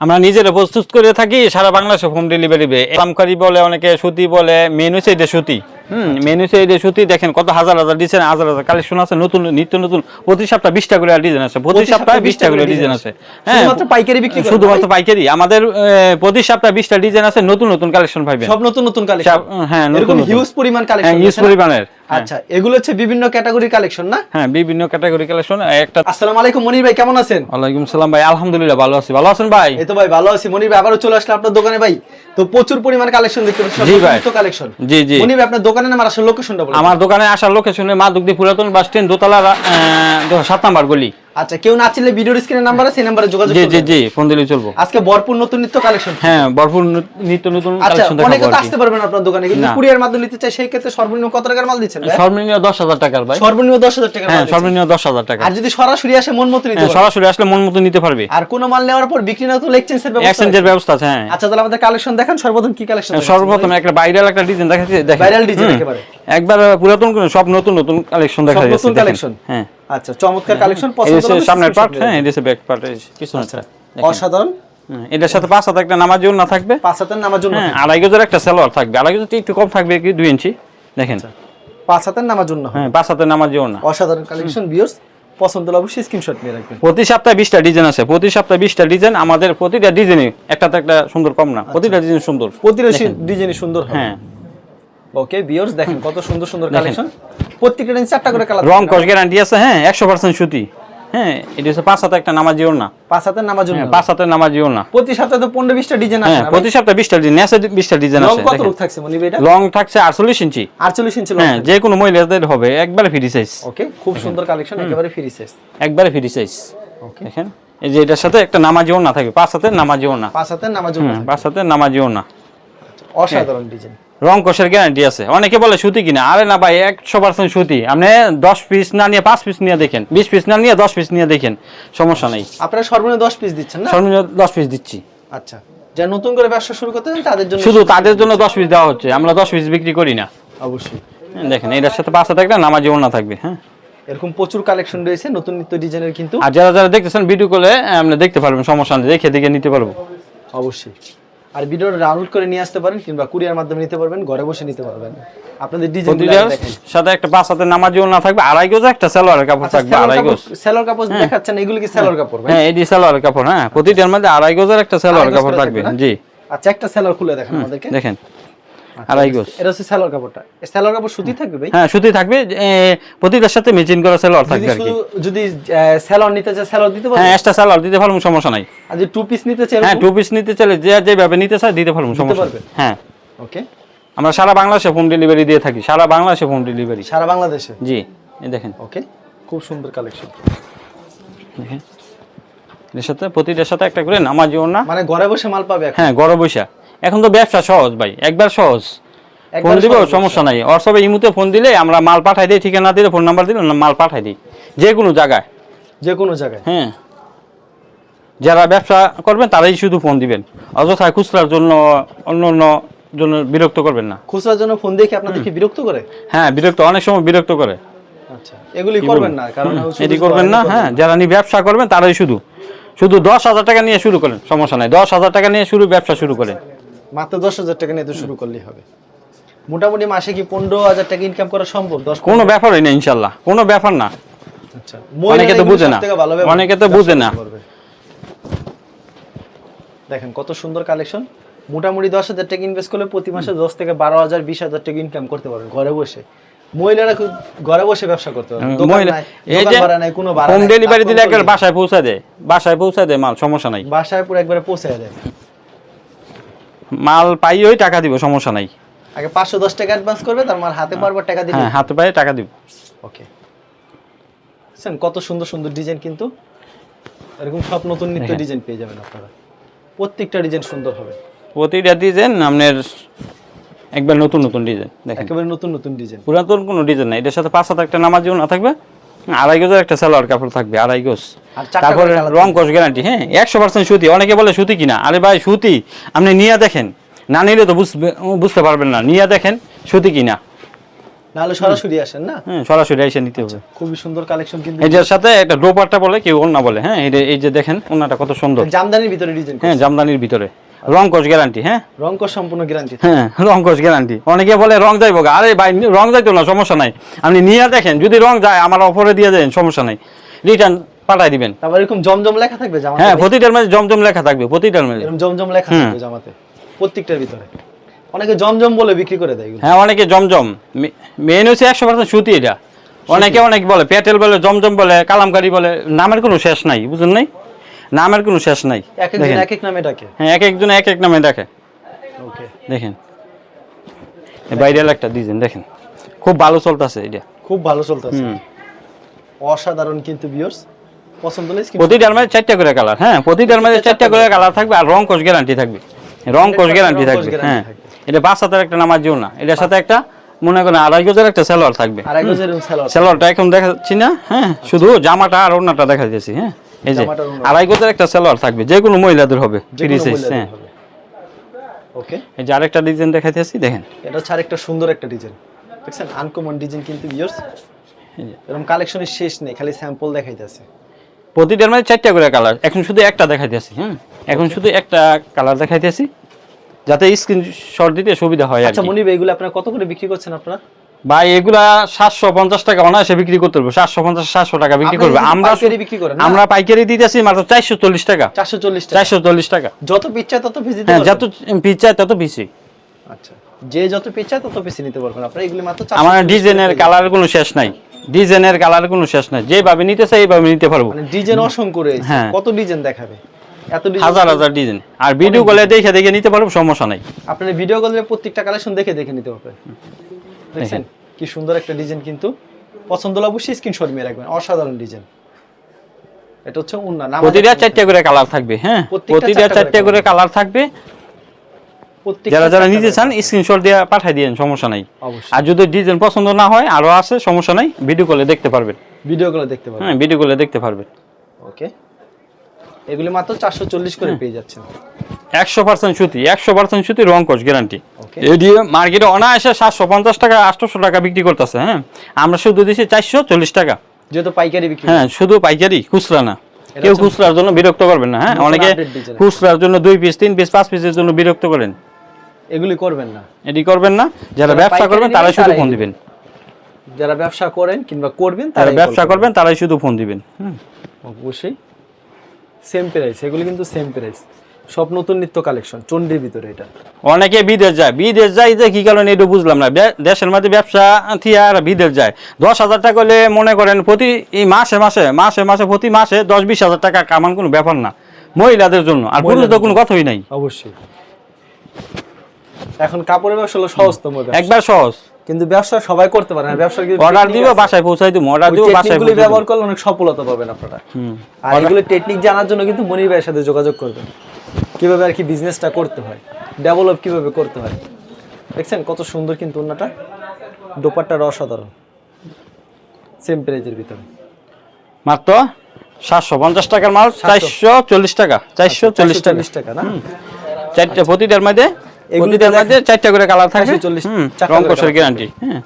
আমরা নিজেরা প্রস্তুত করে থাকি সারা বাংলাদেশে হোম ডেলিভারি কামকারি বলে অনেকে সুতি বলে মেনু সাইডে সুতি। হুম মেনু সাইডে সুতি দেখেন কত হাজার হাজার ডিজাইন হাজার হাজার কালেকশন আছে নতুন নিত্য নতুন। প্রতি সপ্তাহে বিশটা করে ডিজাইন আছে প্রতি সপ্তাহে বিশটা করে ডিজাইন আছে। হ্যাঁ পাইকারি বিক্রি শুধুমাত্র পাইকারি। আমাদের প্রতি সপ্তাহে বিশটা ডিজাইন আছে নতুন নতুন কালেকশন পাইবেন। সব নতুন নতুন কালেকশন হ্যাঁ, নতুন হিউজ পরিমাণ হ্যাঁ কালেকশন ইউজ পরিমাণের। হ্যাঁ। আচ্ছা এগুলো হচ্ছে বিভিন্ন ক্যাটাগরি কালেকশন না? হ্যাঁ বিভিন্ন ক্যাটাগরি কালেকশন একটা আসসালামু আলাইকুম মনির ভাই কেমন আছেন? ওয়ালাইকুম সালাম ভাই আলহামদুলিল্লাহ ভালো আছি। ভালো আছেন ভাই? এই তো ভাই ভালো আছি। মনির ভাই আবারও চলে আসলে আপনার দোকানে ভাই। তো প্রচুর পরিমাণ কালেকশন দেখতে পাচ্ছি জি ভাই। কালেকশন জি জি। মনির ভাই আপনার দোকানের নাম আর আসলে লোকেশনটা বলুন। আমার দোকানে আসার লোকেশনে মা দুগ্ধি পুরাতন বাস স্ট্যান্ড দোতলা সাত নাম্বার গলি। আচ্ছা কেউ না চিনলে ভিডিওর স্ক্রিনের নাম্বার আছে সেই নাম্বারে যোগাযোগ জি জি জি ফোন দিলে চলবো। আজকে ভরপুর নতুন নিত্য কালেকশন হ্যাঁ ভরপুর নিত্য নতুন আচ্ছা কালেকশন অনেকে দেখাবো তো আর কি। আসতে পারবেন আপনার দোকানে কিন্তু কুরিয়ার মাধ্যমে নিতে চাই সেই ক্ষেত্রে সর্বনিম্ন কত টাকার মাল দিচ্ছেন? সর্বনিম্ন দশ হাজার টাকার ভাই। সর্বনিম্ন দশ হাজার টাকার হ্যাঁ সর্বনিম্ন দশ হাজার টাকা আর যদি সরাসরি আসে মন মতো নিতে হ্যাঁ, সরাসরি আসলে মন মতো নিতে পারবে। আর কোনো মাল নেওয়ার পর বিক্রি না তো এক্সচেঞ্জের ব্যবস্থা এক্সচেঞ্জের ব্যবস্থা আছে হ্যাঁ। আচ্ছা তাহলে আমাদের কালেকশন দেখান সর্বপ্রথম কি কালেকশন সর্বপ্রথম একটা ভাইরাল একটা ডিজাইন দেখাচ্ছি দেখেন। Design হুম। একেবারে। একবার পুরাতন সব নতুন নতুন কালেকশন দেখা সব যাচ্ছে নতুন collection? হ্যাঁ। আচ্ছা চমৎকার কালেকশন পছন্দ হচ্ছে হলে সামনের পার্ট হ্যাঁ এই ব্যাক পার্ট পিছনেরটা নেবেন। অসাধারণ। এটার সাথে পাঁচ হাতে একটা নামাজ না থাকবে। পাঁচ হাতের নামার জন্য হ্যাঁ আড়াই গজের একটা সালোয়ার থাকবে। আড়াই গজ একটু কম থাকবে কি দুই ইঞ্চি? দেখেন। পাঁচ হাতের নামার জন্য হ্যাঁ পাঁচ হাতে নামাজ না অসাধারণ কালেকশন পছন্দ হলে অবশ্যই স্ক্রিনশট নিয়ে রাখবেন। প্রতি সপ্তাহে বিশটা ডিজাইন আছে। প্রতি সপ্তাহে বিশটা ডিজাইন আমাদের প্রতিটা ডিজাইনই একটাতে একটা সুন্দর কম না। প্রতিটা ডিজাইন সুন্দর। প্রতিটা ডিজাইনই সুন্দর হ্যাঁ। ওকে ভিউয়ার্স দেখেন কত সুন্দর সুন্দর কালেকশন প্রত্যেকটা ডিজাইন চারটা করে কালার রং কস গ্যারান্টি আছে হ্যাঁ একশো পার্সেন্ট সুতি। হ্যাঁ এটা হচ্ছে পাঁচ হাতে একটা নামাজিও না পাঁচ হাতের নামার জন্য হ্যাঁ পাঁচ হাতে নামাজিও না প্রতি সপ্তাহে তো পনেরো বিশটা ডিজাইন আছে হ্যাঁ প্রতি সপ্তাহে বিশটা ডিজাইন নেসে বিশটা ডিজাইন লং আছে কত থাকছে মনি ভাই এটা? লং থাকছে আটচল্লিশ ইঞ্চি আটচল্লিশ ইঞ্চি লং হ্যাঁ যে কোনো মহিলাদের হবে একবারে ফ্রি সাইজ ওকে খুব সুন্দর কালেকশন একেবারে ফ্রি সাইজ একবারে ফ্রি সাইজ ওকে দেখেন এই যে এটার সাথে একটা নামাজিও না থাকবে পাঁচ হাতে নামাজিও না পাঁচ নামার জন্য হুম, পাঁচ হাতে নামাজিও না অসাধারণ ডিজাইন রং কোষের গ্যারান্টি আছে। অনেকে বলে সুতি কিনা। আরে না ভাই একশো পার্সেন্ট সুতি। আপনি দশ পিস না নিয়ে পাঁচ পিস নিয়ে দেখেন। বিশ পিস না নিয়ে দশ পিস নিয়ে দেখেন। সমস্যা নেই। আপনারা সর্বনিম্ন দশ পিস দিচ্ছেন না? সর্বনিম্ন দশ পিস দিচ্ছি। আচ্ছা। যারা নতুন করে ব্যবসা শুরু করতে চান তাদের জন্য শুধু তাদের জন্য দশ পিস দেওয়া হচ্ছে। আমরা দশ পিস বিক্রি করি না। অবশ্যই। হ্যাঁ, দেখেন এটার সাথে পাঁচ হাতে একটা নামাজি না থাকবে। হ্যাঁ। এরকম প্রচুর কালেকশন রয়েছে নতুন নিত্য ডিজাইনের কিন্তু। আর যারা যারা দেখতেছেন ভিডিও কলে আপনি দেখতে পারবেন সমস্যা নেই। দেখে দেখে নিতে পারব। অবশ্যই। আর ভিডিওটা ডাউনলোড করে নিয়ে আসতে পারেন কিংবা কুরিয়ার মাধ্যমে নিতে পারবেন ঘরে বসে নিতে পারবেন। আপনাদের ডিজাইন সাথে একটা পাঁচ হাতে নামাজিও না থাকবে আড়াই গজ একটা সালোয়ার কাপড় আচ্ছা থাকবে আড়াই গজ। সালোয়ার কাপড় দেখাচ্ছেন এগুলো কি সালোয়ার কাপড় ভাই? হ্যাঁ এই সালোয়ার কাপড় হ্যাঁ প্রতিটার মধ্যে আড়াই গজের একটা সালোয়ার কাপড় থাকবে। থাকবে জি। আচ্ছা একটা সালোয়ার খুলে দেখেন আমাদেরকে। দেখেন। আড়াই গজ এটা হচ্ছে সেলর কাপড়টা। সেলর কাপড় সুতি থাকবে ভাই? হ্যাঁ সুতি থাকবে। প্রতিটার সাথে মেচিন করা সালোয়ার থাকবে আর কি। যদি সেলর নিতে চায় সেলর দিতে হ্যাঁ এক্সট্রা সালোয়ার দিতে পারব সমস্যা নাই। আর যদি টু পিস নিতে চায় হ্যাঁ টু পিস নিতে চাইলে যে যেভাবে নিতে চায় দিতে পারব সমস্যা পারবে? হ্যাঁ। ওকে আমরা সারা বাংলাদেশে হোম ডেলিভারি দিয়ে থাকি। সারা বাংলাদেশে হোম ডেলিভারি সারা বাংলাদেশে? জি এই দেখেন। ওকে খুব সুন্দর কালেকশন দেখেন। এর সাথে প্রতিটার সাথে একটা করে নামাজিও না? মানে ঘরে বসে মাল পাবে হ্যাঁ গড় বৈশা এখন তো ব্যবসা সহজ ভাই একবার সহজ। ফোন দিব সমস্যা নাই। হোয়াটসঅ্যাপে ইমুতে ফোন দিলে আমরা মাল পাঠাই দিই ঠিকানা দিলে ফোন নাম্বার দিলে মাল পাঠাই দিই। যে কোনো জায়গায়। যে কোনো জায়গায়। হ্যাঁ। যারা ব্যবসা করবেন তারাই শুধু ফোন দিবেন। অযথায় খুচরার জন্য অন্য অন্য জন্য বিরক্ত করবেন না। খুচরার জন্য ফোন দেখে আপনাদের কি বিরক্ত করে? হ্যাঁ বিরক্ত অনেক সময় বিরক্ত করে। আচ্ছা এগুলি করবেন না কারণ এটি করবেন না হ্যাঁ যারা নিয়ে ব্যবসা করবেন তারাই শুধু। শুধু দশ হাজার টাকা নিয়ে শুরু করেন সমস্যা নাই। দশ হাজার টাকা নিয়ে শুরু ব্যবসা শুরু করেন। মাত্র দশ হাজার টাকা নিয়ে শুরু করলেই হবে। মোটামুটি মাসে কি পনেরো হাজার টাকা ইনকাম করা সম্ভব? দশ কোনো ব্যাপারই না ইনশাল্লাহ। কোনো ব্যাপার না। আচ্ছা অনেকে তো বুঝে না। অনেকে তো বুঝে না। দেখেন কত সুন্দর কালেকশন মোটামুটি দশ হাজার টাকা ইনভেস্ট করলে প্রতি মাসে দশ থেকে বারো হাজার বিশ হাজার টাকা ইনকাম করতে পারবেন ঘরে বসে। মহিলারা খুব ঘরে বসে ব্যবসা করতে পারবে দোকান মহিলা নাই, এই দোকান যে ভাড়া কোনো হোম ডেলিভারি দিলে একবার বাসায় পৌঁছে দেয় বাসায় পৌঁছে দেয় মাল সমস্যা নাই। বাসায় পুরো একবারে পৌঁছে দেয়। মাল পাইয়েই টাকা দিব সমস্যা নাই। আগে পাঁচশো দশ টাকা অ্যাডভান্স করবে তার মার হাতে পারবার টাকা দিবে হ্যাঁ হাতে পায়ে টাকা দিব। ওকে। বুঝছেন কত সুন্দর সুন্দর ডিজাইন কিন্তু। এরকম সব নতুন নিত্য ডিজাইন পেয়ে যাবেন আপনারা। প্রত্যেকটা ডিজাইন সুন্দর হবে। প্রতিটা ডিজাইন আপনার একবার নতুন নতুন ডিজাইন দেখেন। একেবারে নতুন নতুন ডিজাইন পুরাতন কোনো ডিজাইন নাই এটার সাথে পাঁচ হাতে একটা নামাজিও না থাকবে। আড়াই গজের একটা সালোয়ার কাপড় থাকবে আড়াই গজ। আর তারপরে রং কস গ্যারান্টি হ্যাঁ? একশো পার্সেন্ট সুতি অনেকে বলে সুতি কিনা। আরে ভাই সুতি। আপনি নিয়ে দেখেন। না নিলে তো বুঝবে বুঝতে পারবেন না। নিয়ে দেখেন সুতি কিনা। নাহলে সরাসরি আসেন না? হ্যাঁ সরাসরি এসে নিতে হবে। খুবই সুন্দর কালেকশন কিন্তু। এই সাথে একটা ডোপারটা বলে কেউ ওন্না বলে হ্যাঁ? এই যে- এই যে দেখেন ওন্নাটা কত সুন্দর। জামদানির ভিতরে ডিজাইন হ্যাঁ জামদানির ভিতরে। রং গ্যারান্টি হ্যাঁ? রং সম্পূর্ণ গ্যারান্টি হ্যাঁ রং গ্যারান্টি অনেকে বলে রং যাইবো আরে ভাই রং যাইতো না সমস্যা নাই। আপনি নিয়ে দেখেন যদি রং যায় আমার অফারে দিয়ে দেন সমস্যা নাই। রিটার্ন পাঠাই দিবেন। তারপর এরকম জমজম লেখা থাকবে জামাতে? হ্যাঁ প্রতিটার মাঝে জমজম লেখা থাকবে প্রতিটার এরকম জমজম লেখা থাকবে জামাতে প্রত্যেকটার ভিতরে। অনেকে জমজম বলে বিক্রি করে দেয় হ্যাঁ অনেকে জমজম। মেন হচ্ছে একশো পার্সেন্ট সুতি এটা। অনেকে অনেক বলে পেটেল বলে জমজম বলে কালামকারি বলে নামের কোনো শেষ নাই বুঝলেন নাই? নামের কোনো শেষ নাই। এক একজন এক এক নামে ডাকে। হ্যাঁ এক একজন এক এক নামে ওকে। দেখেন। একটা ডিজাইন দেখেন। খুব ভালো চলতেছে এটা। খুব ভালো চলতেছে। অসাধারণ কিন্তু ভিউয়ার্স পছন্দ হলে প্রতিটার মাঝে চারটা করে কালার হ্যাঁ প্রতিটার মাঝে চারটা করে কালার থাকবে আর রং কোচ গ্যারান্টি থাকবে। রং কোচ গ্যারান্টি থাকবে হ্যাঁ। এটা পাঁচ হাতের একটা নামার জিও না। এটার সাথে একটা মনে করেন আড়াই গজের একটা সেলোয়ার থাকবে। সেলোয়ারটা এখন দেখাচ্ছি না হ্যাঁ শুধু জামাটা আর ওড়নাটা দেখা দিয়েছি হ্যাঁ। এই যে আড়াই গজের একটা সেলোয়ার থাকবে যে কোনো মহিলাদের হবে ফ্রি সাইজ হ্যাঁ। ওকে। এই যে আরেকটা ডিজাইন দেখাইতেছি দেখেন। এটা হচ্ছে আরেকটা সুন্দর একটা ডিজাইন। দেখছেন? আনকমন ডিজাইন কিন্তু ভিউয়ার্স এরকম কালেকশনের শেষ নেই খালি স্যাম্পল দেখাইতেছে প্রতিটার মধ্যে চারটা করে কালার এখন শুধু একটা দেখাইতেছি হ্যাঁ এখন শুধু একটা কালার দেখাইতেছি যাতে স্ক্রিন শট দিতে সুবিধা হয় আচ্ছা। মনিব এগুলো আপনারা কত করে বিক্রি করছেন আপনারা? ভাই এগুলা সাতশো পঞ্চাশ টাকা অনায়াসে বিক্রি করতে পারব। সাতশো পঞ্চাশ সাতশো টাকা বিক্রি করবে। আমরা বিক্রি করেন আমরা পাইকারি দিতেছি মাত্র চারশো চল্লিশ টাকা। চারশো চল্লিশ টাকা। চারশো চল্লিশ টাকা। যত পিস চায় তত দিতে হ্যাঁ যত পিস চাই তত আচ্ছা যে যত পিস চায় তত পিস নিতে পারবেন। আপনারা এগুলি মাত্র আমার ডিজাইনের করে কালারের কোনো শেষ নাই। ডিজাইনের কালারের কোনো শেষ নাই। যেভাবে নিতে চাই এইভাবে নিতে পারব। মানে ডিজাইন অসংখ্য রয়েছে। হ্যাঁ। কত ডিজাইন দেখাবে? এত হাজার হাজার ডিজাইন। আর ভিডিও কলে দেখে দেখে নিতে পারব সমস্যা নাই। আপনার ভিডিও কলে প্রত্যেকটা কালেকশন দেখে দেখে নিতে পারবেন দেখছেন? কি সুন্দর একটা ডিজাইন কিন্তু। পছন্দ হলে অবশ্যই স্ক্রিনশট মেরে রাখবেন। অসাধারণ ডিজাইন এটা হচ্ছে উন্না। প্রতিটা চারটে করে কালার থাকবে হ্যাঁ? প্রতিটা চারটা করে কালার থাকবে। যারা যারা নিতে চান স্ক্রিনশট দিয়ে পাঠিয়ে দিয়েন সমস্যা নাই। অবশ্যই। আর যদি ডিজাইন পছন্দ না হয় আরও আছে সমস্যা নাই ভিডিও কলে দেখতে পারবেন। ভিডিও কলে দেখতে পারবেন। হ্যাঁ ভিডিও কলে দেখতে পারবেন। ওকে এগুলি মাত্র চারশো চল্লিশ করে পেয়ে যাচ্ছেন। একশো পার্সেন্ট সুতি একশো পার্সেন্ট সুতি রং কোচ গ্যারান্টি মার্কেটে অনায়াসে সাতশো পঞ্চাশ টাকা আটশোশো টাকা বিক্রি করতেছে হ্যাঁ? আমরা শুধু চারশো চল্লিশ টাকা। যেহেতু পাইকারি বিক্রি হ্যাঁ শুধু পাইকারি খুচরা না। কেউ খুচরার জন্য বিরক্ত করবেন না হ্যাঁ? অনেকে খুচরার জন্য দুই পিস তিন পিস পাঁচ পিসের জন্য বিরক্ত করেন। এগুলি করবেন না। এটি করবেন না। যারা ব্যবসা করবেন তারাই শুধু ফোন দিবেন। যারা ব্যবসা করেন কিংবা করবেন তারা ব্যবসা করবেন। তারাই শুধু ফোন দিবেন হুম। অবশ্যই। সেম প্রাইস এগুলি কিন্তু সেম প্রাইস সব নতুন নিত্য কালেকশন চন্ডির ভিতরে এটা। অনেকে বিদেশ যায়। বিদেশ যায় যে কি কারণে এটা বুঝলাম না। দেশের মধ্যে ব্যবসা থিয়া আর বিদেশ যায়। দশ হাজার টাকা হলে মনে করেন প্রতি এই মাসে মাসে মাসে মাসে প্রতি মাসে দশ বিশ হাজার টাকা কামান কোনো ব্যাপার না। মহিলাদের জন্য। আর পুরুষদের তো কোনো কথাই নাই। অবশ্যই। এখন কাপড়ের ব্যবসা হলো সহজতম। একবার সহজ। কিন্তু ব্যবসা সবাই করতে পারে না। ব্যবসা অর্ডার দিব বাসায় পৌঁছাই দিব অর্ডার দিব বাসায় পৌঁছাই ব্যবহার করলে অনেক সফলতা পাবেন আপনারা। হুম। আর এগুলো টেকনিক জানার জন্য কিন্তু মনির ভাইয়ের সাথে যোগাযোগ করবেন। কীভাবে আর কি বিজনেসটা করতে হয় ডেভেলপ কীভাবে করতে হয়। দেখছেন কত সুন্দর কিন্তু ওনাটা দোপাট্টার অসাধারণ। সেম প্রাইজের ভিতরে। মাত্র সাতশো পঞ্চাশ টাকার মাল চারশো চল্লিশ টাকা চারশো চল্লিশ টাকা। চল্লিশ টাকা না? চারটে প্রতিটার মধ্যে প্রতিটার মধ্যে চারটা করে কালার থাকে। 440 হুম, রং কোষের গ্যারান্টি হ্যাঁ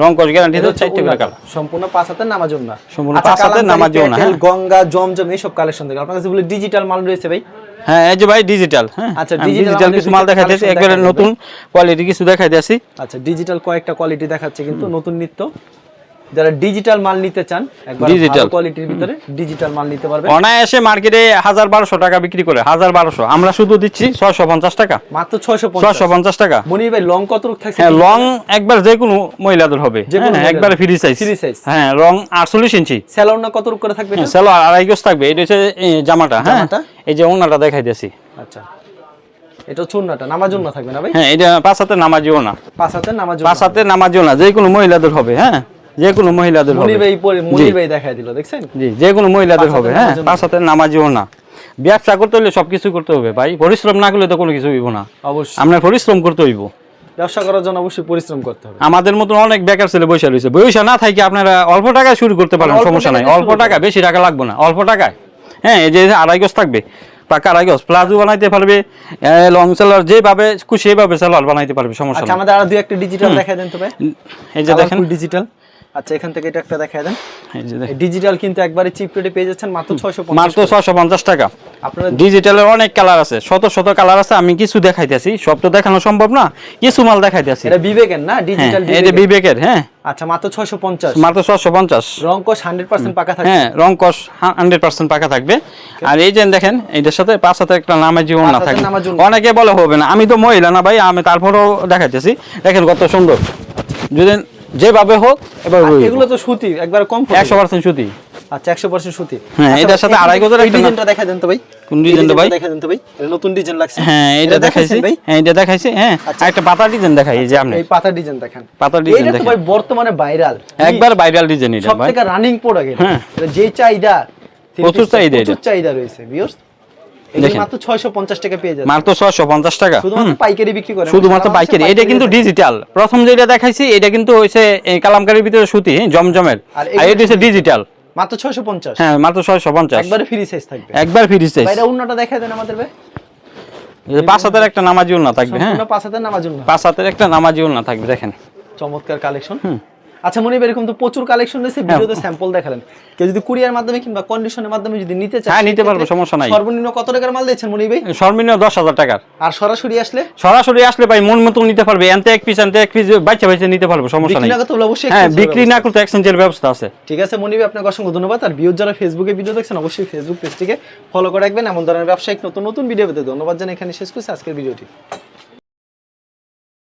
রং কোষ গ্যারান্টি তো চারটে করে কালার সম্পূর্ণ পাঁচ হাতের নামাজ না সম্পূর্ণ পাঁচ হাতের নামাজও না, হ্যাঁ। গঙ্গা জমজম এইসব কালেকশন দেখে আপনার কাছে বলে ডিজিটাল মাল রয়েছে ভাই। হ্যাঁ এই যে ভাই ডিজিটাল হ্যাঁ? আচ্ছা, ডিজিটাল কিছু মাল কিছু দেখাই দিয়েছি একবারে নতুন কোয়ালিটি কিছু দেখাই দিয়েছি আচ্ছা ডিজিটাল কয়েকটা কোয়ালিটি দেখাচ্ছে কিন্তু নতুন নিত্য। যারা ডিজিটাল মাল নিতে চান। ভালো কোয়ালিটির ভিতরে ডিজিটাল মাল নিতে পারবেন। অনায়াসে মার্কেটে হাজার বারোশো টাকা বিক্রি করে হাজার বারোশো। আমরা শুধু দিচ্ছি ছয়শো পঞ্চাশ টাকা। মাত্র ছয়শো ছয়শো পঞ্চাশ টাকা। মনির ভাই লং কত থাকছে? হ্যাঁ লং একবার যে কোনো মহিলাদের হবে। হ্যাঁ। একবারে ফ্রি সাইজ হ্যাঁ রং আটচল্লিশ ইঞ্চি। স্যালোন না কত করে থাকবে? স্যালো আড়াই গজ থাকবে। এটা হচ্ছে জামাটা হ্যাঁ। এই যে ওনাটা দেখাই দিয়েছি। আচ্ছা। এটা চুন্নাটা নামাজ না থাকবে না ভাই? হ্যাঁ এটা পাঁচ হাতে নামাজিও না পাঁচ হাতে নামাজ পাঁচ হাতে নামাজিও না যে কোনো মহিলাদের হবে হ্যাঁ। যে কোনো মহিলাদের হবে। মনির ভাই পরে মনির ভাই দেখাই দিল দেখছেন? জি যে কোনো মহিলাদের হবে হ্যাঁ নামাজও না। পাঁচ হাতের নামাজিও না। ব্যবসা করতে হলে সবকিছু করতে হবে ভাই। পরিশ্রম না করলে তো কোনো কিছু হইব না। অবশ্যই। আপনার পরিশ্রম করতে হইব। ব্যবসা করার জন্য অবশ্যই পরিশ্রম করতে হবে। আমাদের মতন অনেক বেকার ছেলে বৈশা রয়েছে। বৈশা না থাকে আপনারা অল্প টাকায় শুরু করতে পারেন সমস্যা নাই। অল্প টাকা বেশি টাকা লাগবে না। অল্প টাকায়। হ্যাঁ এই যে আড়াই গজ থাকবে পাকা আড়াই গজ। প্লাজো বানাইতে পারবে লং সেলার যেভাবে খুশি সেইভাবে সেলার বানাইতে পারবে সমস্যা আচ্ছা আমাদের আরও দুই একটা ডিজিটাল দেখাই দেন তো ভাই। এই যে দেখেন। ডিজিটাল আচ্ছা এখান থেকে এটা একটা দেন। এই যে দেখেন। ডিজিটাল কিন্তু একবারে চিপ রেটে পেয়ে যাচ্ছেন মাত্র মাত্র ছশো পঞ্চাশ টাকা। আপনারা ডিজিটালের অনেক কালার আছে শত শত কালার আছে আমি কিছু দেখাইতেছি। সব তো দেখানো সম্ভব না কিছু মাল দেখাইতেছি। এটা বিবেকের না? হ্যাঁ ডিজিটাল এই যে বিবেকের। হ্যাঁ। আচ্ছা মাত্র ছয়শো পঞ্চাশ। মাত্র ছশো পঞ্চাশ। রং কোশ হান্ড্রেড পার্সেন্ট পাকা থাকছে। হ্যাঁ রং কস হান্ড্রেড পার্সেন্ট পাকা থাকবে। আর এই যে দেখেন এইটার সাথে পাঁচ হাতে একটা নামের জীবন না থাকে। অনেকে বলে হবে না আমি তো মহিলা না ভাই আমি তারপরেও দেখাইতেছি। দেখেন কত সুন্দর। যদি যেভাবে হোক এবার এগুলো তো সুতি একবার কম একশো পার্সেন্ট সুতি। আচ্ছা একশো পার্সেন্ট সুতি। হ্যাঁ, আচ্ছা, এটার সাথে আড়াই গজের একটা ডিজাইনটা দেখা দেন তো ভাই। কোন ডিজাইনটা ভাই? দেখা দেন তো ভাই। এটা নতুন ডিজাইন লাগছে। হ্যাঁ এটা এটা দেখাইছি। ভাই? হ্যাঁ এটা দেখাইছি হ্যাঁ। আচ্ছা। একটা পাতা ডিজাইন দেখাই এই যে আপনি। এই পাতা ডিজাইন দেখেন। পাতা ডিজাইন এইটা তো ভাই বর্তমানে ভাইরাল একবার ভাইরাল ডিজাইন এটা ভাই। থেকে রানিং প্রোডাক্ট হ্যাঁ। এটা যে চাহিদা প্রচুর চাহিদা প্রচুর চাহিদা রয়েছে ভিউয়ার্স দেখেন। মাত্র 650 টাকা পেয়ে যাচ্ছে। মাত্র ছশো পঞ্চাশ টাকা। শুধুমাত্র পাইকারি বিক্রি করে শুধুমাত্র পাইকারি। এটা কিন্তু ডিজিটাল প্রথম যেটা দেখাইছি এটা কিন্তু হইছে কালামকারীর ভিতরে সুতি জমজমের। আর এটা ডিজিটাল মাত্র 650 হ্যাঁ মাত্র একবারে ফ্রি সাইজ থাকবে। একবার ফ্রি সাইজ দেখায় দেন আমাদের ভাই। পাঁচ হাতের একটা নামাজিও না থাকবে হ্যাঁ। পাঁচ হাতের একটা না থাকবে দেখেন। চমৎকার কালেকশন আচ্ছা মনে এরকম তো প্রচুর কালেকশন রয়েছে হ্যাঁ। ভিডিওতে স্যাম্পল দেখালেন। কেউ যদি কুরিয়ার মাধ্যমে কিংবা কন্ডিশনের মাধ্যমে যদি নিতে চায় হ্যাঁ, নিতে পারব, সমস্যা নাই। সর্বনিম্ন কত টাকার মাল দিচ্ছেন মনি ভাই? সর্বনিম্ন দশ হাজার টাকার। আর সরাসরি আসলে? সরাসরি আসলে ভাই মন মতো নিতে পারবে। এনতে এক পিস এনতে এক পিস বাচ্চা বাচ্চা নিতে পারবে সমস্যা বিক্রি নেই। না করতে অবশ্যই হ্যাঁ বিক্রি না। করতে এক্সচেঞ্জের ব্যবস্থা আছে। ঠিক আছে মনিবি আপনাকে অসংখ্য ধন্যবাদ। আর ভিউজ যারা ফেসবুকে ভিডিও দেখছেন অবশ্যই ফেসবুক পেজটিকে ফলো করে রাখবেন। এমন ধরনের ব্যবসায়িক নতুন নতুন ভিডিও পেতে ধন্যবাদ জানাই। এখানে শেষ করছি আজকের ভিডিওটি